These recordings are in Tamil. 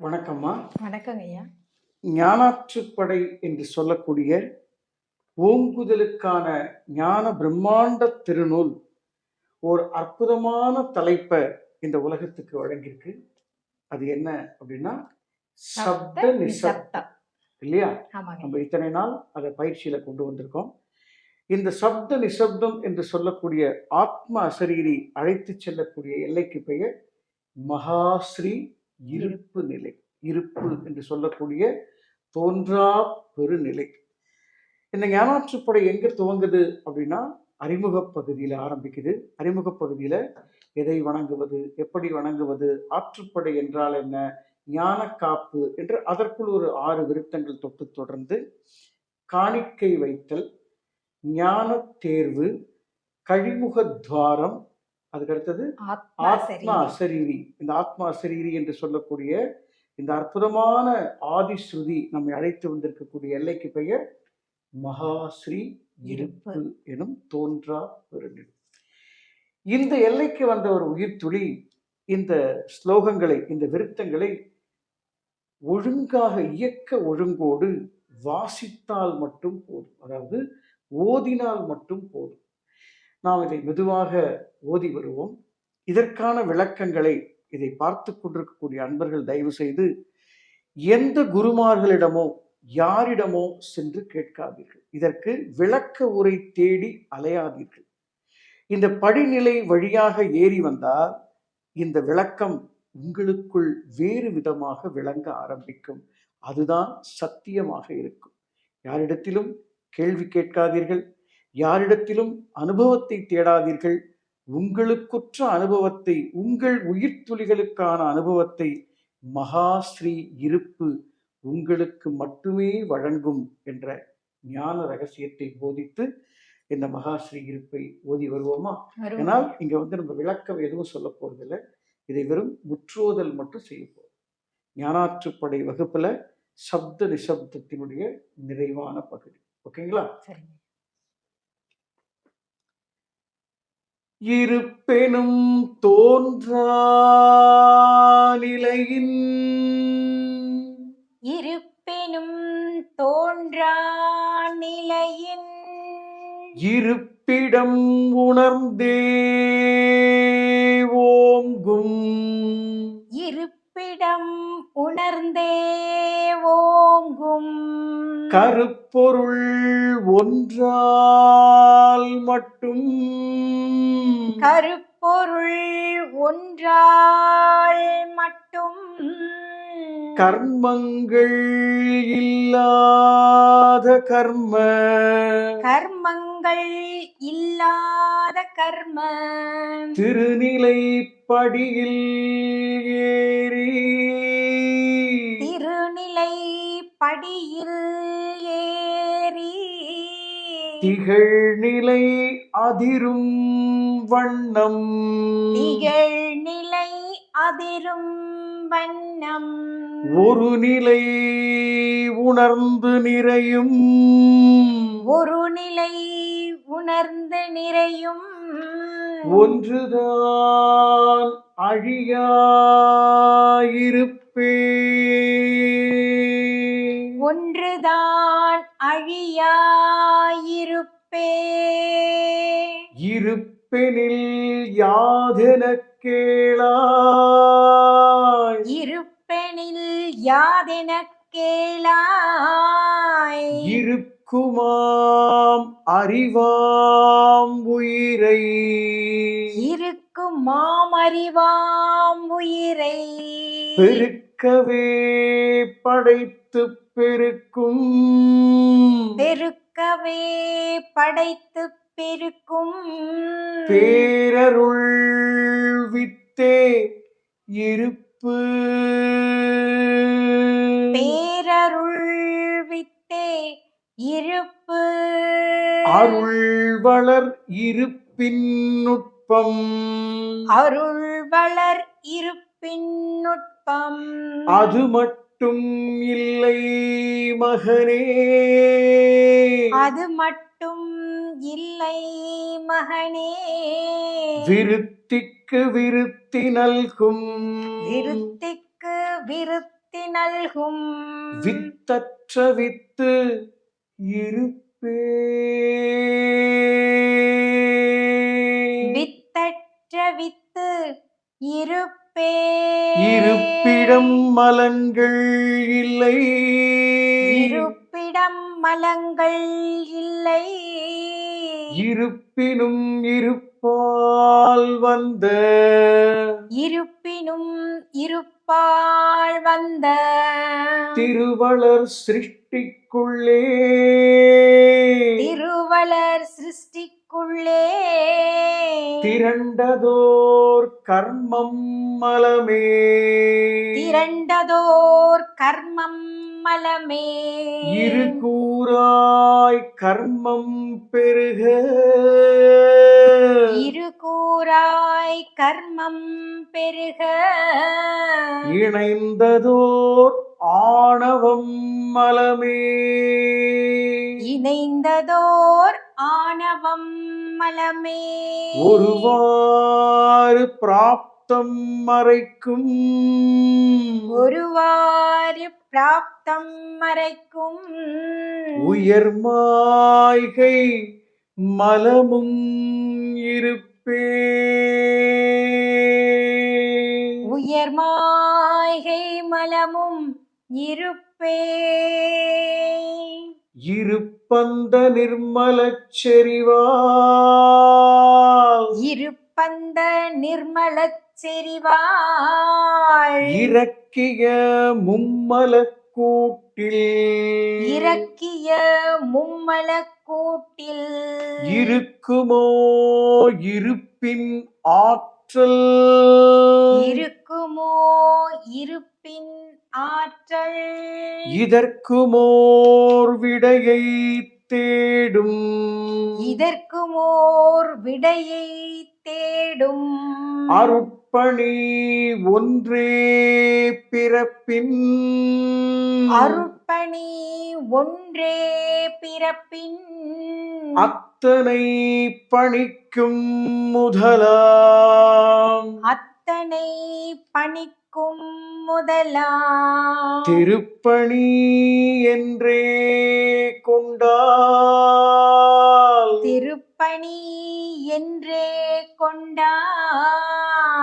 வணக்கம்மா. வணக்கங்க ஐயா. ஞானாற்றுப்படை என்று சொல்லக்கூடிய ஓங்குதலுக்கான ஞான பிரம்மாண்ட திருநூல் ஒரு அற்புதமான தலைப்பை இந்த உலகத்துக்கு வழங்கியிருக்கு. அது என்ன அப்படின்னா சப்த நிசப்தம். இல்லையா? நம்ம இத்தனை நாள் அதை பயிற்சியில கொண்டு வந்திருக்கோம். இந்த சப்த நிசப்தம் என்று சொல்லக்கூடிய ஆத்ம அசரீரி அழைத்து செல்லக்கூடிய எல்லைக்கு பெயர் மகாஸ்ரீ இருப்பு நிலை இருப்பு என்று சொல்லக்கூடிய தோன்றா பெருநிலை. இந்த ஞானாற்றுப்படை எங்க துவங்குது அப்படின்னா அறிமுக பகுதியில் ஆரம்பிக்குது. அறிமுக பகுதியில் எதை வணங்குவது எப்படி வணங்குவது ஆற்றுப்படை என்றால் என்ன ஞான காப்பு என்று அதற்குள் ஒரு ஆறு விருத்தங்கள் தொட்டு தொடர்ந்து காணிக்கை வைத்தல் ஞான தேர்வு கழிமுக துவாரம் அதுக்கு அடுத்தது ஆத்மா சரி ஆத்மா அசரீரி இந்த ஆத்மா அசரீரி என்று சொல்லக்கூடிய இந்த அற்புதமான ஆதிஸ்ருதி நம்மை அழைத்து வந்திருக்கக்கூடிய எல்லைக்கு பெயர் மகாஸ்ரீ இருப்பு எனும் தோன்றா பெருநிலை இந்த எல்லைக்கு வந்த ஒரு உயிர்த்துளி இந்த ஸ்லோகங்களை இந்த விருத்தங்களை ஒழுங்காக இயக்க ஒழுங்கோடு வாசித்தால் மட்டும் போதும். அதாவது ஓதினால் மட்டும் போதும். நாம் இதை மெதுவாக ஓதி வருவோம். இதற்கான விளக்கங்களை இதை பார்த்து கொண்டிருக்கக்கூடிய அன்பர்கள் தயவு செய்து எந்த குருமார்களிடமோ யாரிடமோ சென்று கேட்காதீர்கள். இதற்கு விளக்க உரை தேடி அலையாதீர்கள். இந்த படிநிலை வழியாக ஏறி வந்தால் இந்த விளக்கம் உங்களுக்குள் வேறு விதமாக விளங்க ஆரம்பிக்கும். அதுதான் சத்தியமாக இருக்கும். யாரிடத்திலும் கேள்வி கேட்காதீர்கள். யாரிடத்திலும் அனுபவத்தை தேடாதீர்கள். உங்களுக்குற்ற அனுபவத்தை உங்கள் உயிர்த்துளிகளுக்கான அனுபவத்தை மகாஸ்ரீ இருப்பு உங்களுக்கு மட்டுமே வழங்கும் என்ற ஞான ரகசியத்தை போதித்து இந்த மகாஸ்ரீ இருப்பை ஓதி வருவோமா. ஏன்னால் இங்க வந்து நம்ம விளக்கம் எதுவும் சொல்ல போறதில்லை. இதை வெறும் முற்றோதல் மட்டும் செய்ய போறோம். ஞானாற்றுப்படை வகுப்புல சப்த நிசப்தத்தினுடைய நிறைவான பகுதி. ஓகேங்களா? இருப்பெனும் தோன்றா நிலையின் இருப்பினும் தோன்றா நிலையின் இருப்பிடம் உணர்ந்தே ஓங்கும் இருப்பிடம் உணர்ந்தே ஓங்கும் கருப்பொருள் கர்மங்கள் இல்லாத கர்ம. கர்மங்கள் இல்லாத கர்ம. திருநிலை படியில் ஏறி. திருநிலை படியில் ஏறி. திகழ்நிலை அதிரும் வண்ணம். திகழ்நிலை அதிரும் வண்ணம். ஒரு நிலை உணர்ந்து நிறையும். ஒரு நிலை உணர்ந்து நிறையும். ஒன்றுதான் அழியாயிருப்பே ஒன்றுதான் அழியாயிருப்பே இருப்பெனில் யாதென கேளாய். இருப்பெனில் யாதெனக் கேளாய். இருக்குமாம் அறிவாம் உயிரை. இருக்கும் மாமறிவாம் உயிரை. பெருக்கவே படைத்து பெருக்கும். பெருக்கவே படைத்து பெருக்கும். பேரருள் வித்தே இருப்பு. பேரருள் வித்தே இருப்பு. அருள் வளர் இருப்பின் நுட்பம். அருள் வளர் இருப்பின் நுட்பம். அது மட்டும் இல்லை மகனே. அது மட்டும் இல்லை மகனே. விருத்திக்கு விருத்தி நல்கும். விருத்திக்கு விருத்தி நல்கும். வித்தற்ற வித்து இருப்பே. வித்தற்ற வித்து இருப்பே. இருப்பிடம் மலங்கள் இல்லை. இருப்பிடம் மலங்கள் இல்லை. இருப்பினும் இருப்பால் வந்த. இருப்பினும் இருப்பாள் வந்த. திருவளர் சிருஷ்டிக்குள்ளே. திருவளர் சிருஷ்டிக்குள்ளே. திரண்டதோர் கர்மம் மலமே. திரண்டதோர் கர்மம் மலமே. இரு கூறாய் கர்மம் பெருக. இரு கூறாய் கர்மம் பெருக. இணைந்ததோர் ஆணவம் மலமே. இணைந்ததோர் ஆணவம் மலமே. ஒருவாறு பிராப்தம் மறைக்கும். ஒருவாறு பிராப்தம் மறைக்கும். உயர் மாய்கை மலமும் இருப்பே. உயர் மாய்கை மலமும் இருப்பே. இருப்பந்த நிர்மலச் செறிவால். இருப்பந்த நிர்மலச் செறிவாள் இறக்கிய மும்மலக் கூட்டில். இறக்கிய மும்மலக் கூட்டில். இருக்குமோ இருப்பின் ஆற்றல்? இருக்குமோ இருப்பின் ஆற்றல்? இதற்குமோர் விடையை தேடும். இதற்குமோர் விடையை தேடும். அருட்பணி ஒன்றே பிறப்பின். அருட்பணி ஒன்றே பிறப்பின். அத்தனை பணிக்கும் முதலாம். அத்தனை பணிக்கும் முதலாம். திருப்பணி என்றே கொண்டால். திருப்பணி என்றே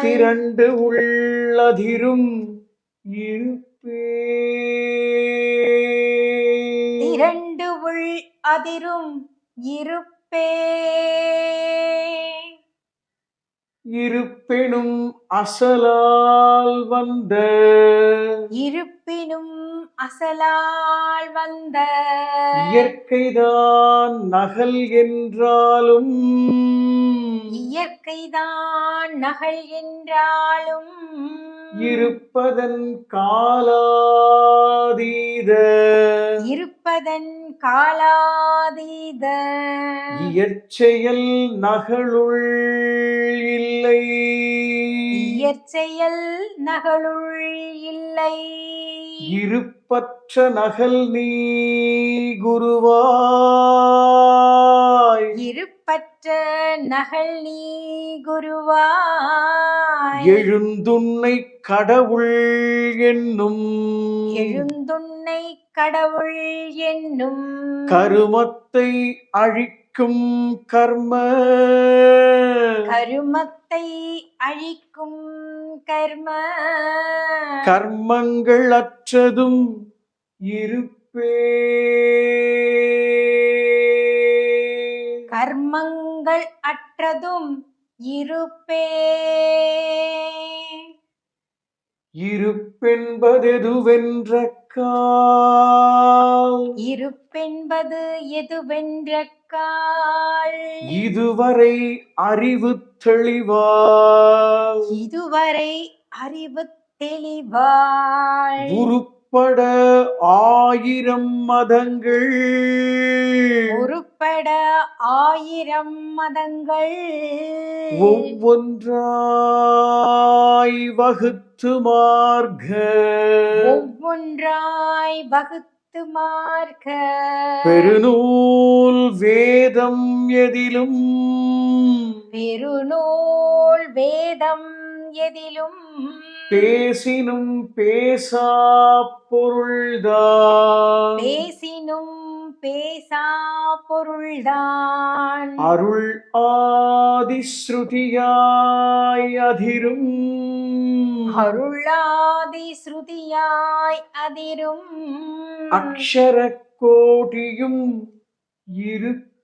திரண்டு உள்ளதிரும் இருப்பே திரண்டு உள் அதிரும் இருப்பே. இருப்பெனும் அசலால் வந்த. இருப்பினும் அசலால் வந்த. இயற்கைதான் நகல் என்றாலும். இயற்கைதான் நகல் என்றாலும். இருப்பதன் காலாதீத. இருப்பதன் காலாதீத. இயற்செயல் நகலுள் இல்லை. இயற்செயல் நகலுள் இல்லை. இருப்பற்ற நகல் நீ குருவாய். இருப்பற்ற நகல் நீ குருவாய். எழுந்துன்னை கடவுள் என்னும். எழுந்துன்னை கடவுள் என்னும். கருமத்தை அழிக்கும் கர்ம. கருமத்தை அழிக்கும் கர்ம. கர்மங்கள் அற்றதும் இருப்பே. கர்மங்கள் அற்றதும் இருப்பே. இருப்பென்பதெதுவென்ற கால் இருப்பென்பது எதுவென்ற கால் இதுவரை அறிவு தெளிவால் இதுவரை அறிவு தெளிவாள் உருப்பட ஆயிரம் மதங்கள். உருப்பட ஆயிரம் மதங்கள். ஒவ்வொன்றாய் வகுத்து மார்க்க ஒவ்வொன்றாய் வகுத்து மார்க்க பெருநூல் வேதம் எதிலும். பெருநூல் வேதம் எதிலும் பேசினும் பேசா பொருள்தான். பேசினும் பேசா பொருள்தான். அருள் ஆதிஸ்ருதியாய் அதிரும். அருளாதி ஸ்ருதியாய் அதிரும். அக்ஷர கோடியும் இருப்பே.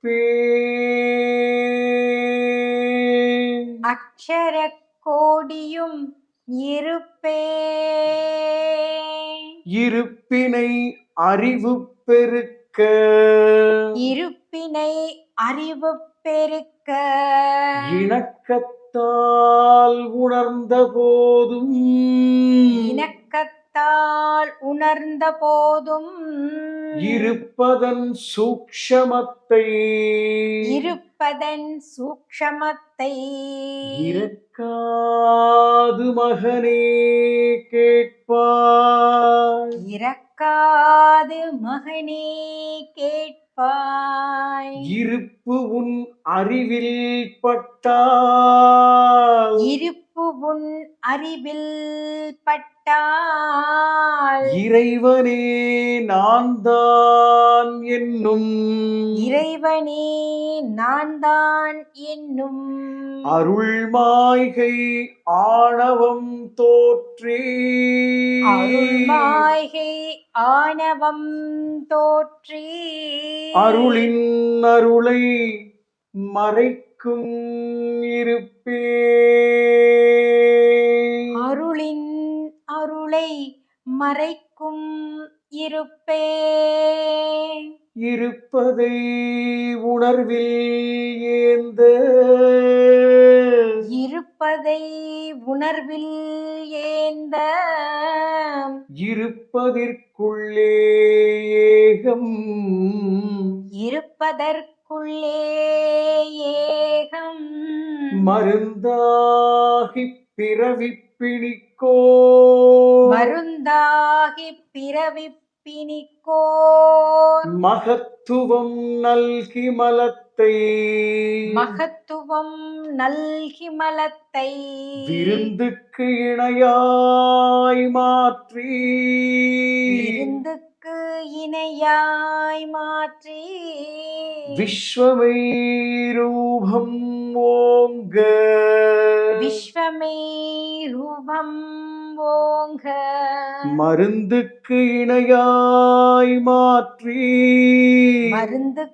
அக்ஷர கோடியும் இருப்பே. இருப்பினை அறிவு பெருக்க. இருப்பினை அறிவு பெருக்க. இணக்கத்தால் உணர்ந்த போதும். இணக்கத்தால் உணர்ந்த போதும். இருப்பதன் சூக்ஷமத்தை. இருப்பதன் சூக்ஷமத்தை. இறக்காது மகனே கேட்பாய். இறக்காது மகனே கேட்பாய். இருப்பு உன் அறிவில் பட்டால். இருப்பு உன் அறிவில் பட்டால் இறைவனே நான் தான் என்னும் இறைவனே நான் தான் என்னும் அருள் மாய்கை ஆணவம் தோற்றே. அருள்மாய்கை ஆணவம் தோற்றி. அருளின் அருளை மறைக்கும் இருப்பே. அருளின் அருளை மறைக்கும் இருப்பே. இருப்பதை உணர்வில் ஏந்த இருப்பதை உணர்வில் ஏந்த இருப்பதற்குள்ளே ஏகம். இருப்பதற்குள்ளே ஏகம். மருந்தாகி பிறவி பிணிக்கோ மருந்தாகி பிறவி பிணிக்கோ மகத்துவம் நல்கி மலத்தை. மகத்துவம் நல்கி மலத்தை. விருந்துக்கு இணையாய் மாற்றி. விருந்துக்கு இணையாய் மாற்றி. விஸ்வமை ரூபம் ஓங்க. விஸ்வமே ரூபம் ஓங்க. மருந்துக்கு இணையாய் மாற்றி. மருந்துக்கு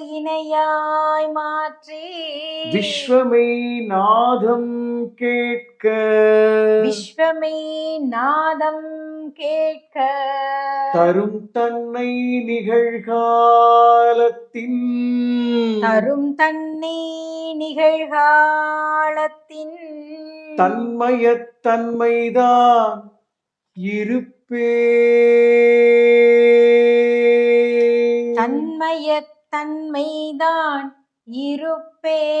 இணையாய் மாற்றி. விஸ்வமை நாதம் கேட்க. விஸ்வமே நாதம் கேட்க. தரும் தன்னை நிகழ்காலத்தின். தரும் தன்னை நிகழ்காலத்தின். தன்மயத் தன்மைதான் இருப்பே. தன்மய தன்மைதான் இருப்பே.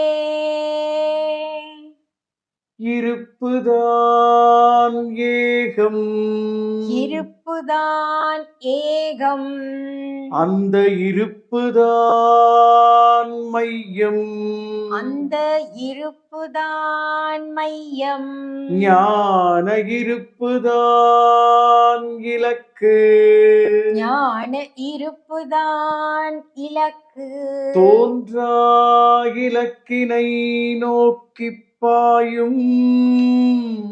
இருப்புதான் ஏகம். இருப்புதான் ஏகம். அந்த இருப்புதான் மையம். அந்த இருப்புதான் மையம். ஞான இருப்புதான் இலக்கு. ஞான இருப்புதான் இலக்கு. தோன்றா இலக்கினை நோக்கிப் பாயும்.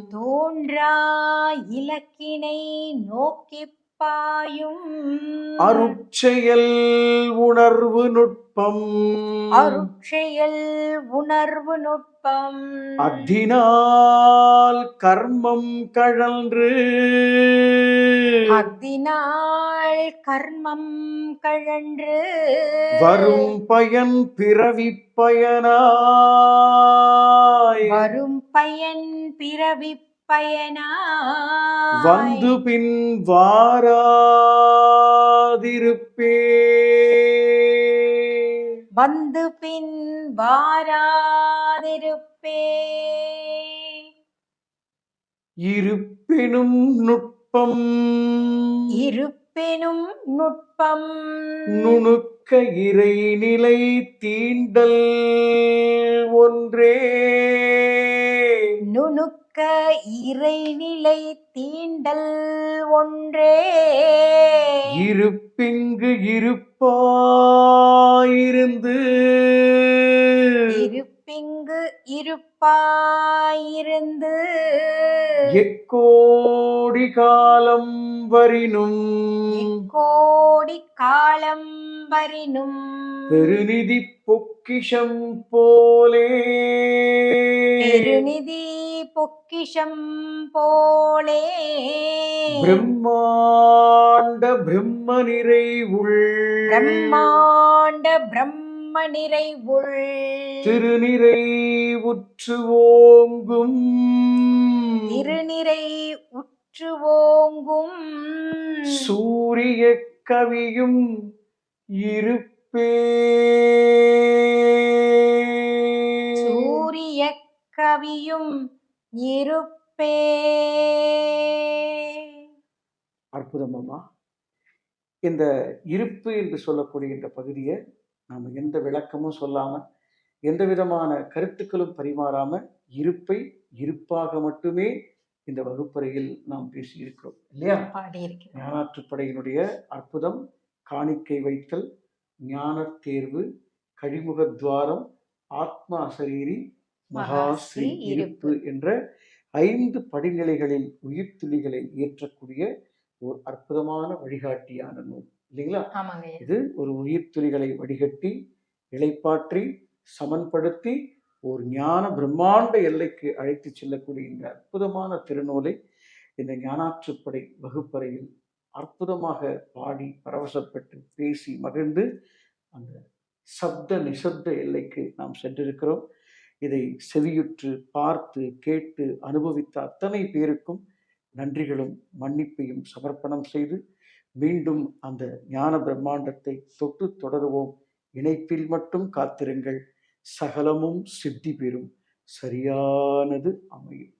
தோன்றா இலக்கினை நோக்கிப் பாயும் அருட்செயல் உணர்வு நுட்பம். அருட்செயல் உணர்வு நுட்பம். அத்தினால் கர்மம் கழன்று. அக்தினாள் கர்மம் கழன்று. வரும் பயன் பிறவி பயனாய். வரும் பயன் பிறவி பயனாய். வந்து பின் வாராதிருப்பே வந்து பின் வாராதிருப்பே இருப்பினும் நுட்பம். இருப்பினும் நுட்பம். நுணுக்க இறைநிலை தீண்டல் ஒன்றே. நுணுக்க இறைநிலை தீண்டல் ஒன்றே. இருப்பிங்கு இருப்பாயிருந்து. இருப்பிங்கு இருப்பாயிருந்து. எக்கோடி காலம் வரினும். கோடி காலம் வரினும். பெருநிதி பொக்கிஷம் போலே. பெருநிதி பொக்கிஷம் போலே. பிரம்மாண்ட பிரம்ம நிறைவுள் பிரம்மாண்ட பிரம்ம நிறைவுள் திருநிறை உற்று ஓங்கும். திருநிறை உற்று ஓங்கும். சூரிய கவியும் இருப்பே. சூரிய கவியும் இருப்பே. அற்புதம் அம்மா இந்த இருப்பு என்று சொல்லக்கூடிய இந்த பகுதியை நாம் எந்த விளக்கமும் சொல்லாம எந்த விதமான கருத்துக்களும் பரிமாறாம இருப்பை இருப்பாக மட்டுமே இந்த வகுப்பறையில் நாம் பேசியிருக்கிறோம் இல்லையா? ஞானாற்றுப்படையினுடைய அற்புதம் காணிக்கை வைத்தல் ஞான தேர்வு கழிமுகத்வாரம் ஆத்மா அசரீரி மகாஸ்ரீ இருப்பு என்ற ஐந்து படிநிலைகளில் உயிர்த்துளிகளை ஏற்றக்கூடிய ஒரு அற்புதமான வழிகாட்டியான நூல். இல்லைங்களா. இது ஒரு உயிர்த்துளிகளை வடிகட்டி இளைப்பாற்றி சமன்படுத்தி ஒரு ஞான பிரம்மாண்ட எல்லைக்கு அழைத்து செல்லக்கூடிய இந்த அற்புதமான திருநூலை இந்த ஞானாற்றுப்படை வகுப்பறையில் அற்புதமாக பாடி பரவசப்பட்டு பேசி மகிழ்ந்து அந்த சப்த நிசப்த எல்லைக்கு நாம் சென்றிருக்கிறோம். இதை செவியுற்று பார்த்து கேட்டு அனுபவித்த அத்தனை பேருக்கும் நன்றிகளும் மன்னிப்பையும் சமர்ப்பணம் செய்து மீண்டும் அந்த ஞான பிரம்மாண்டத்தை தொட்டு தொடருவோம். இணைப்பில் மட்டும் காத்திருங்கள். சகலமும் சித்தி பெறும். சரியானது அமையும்.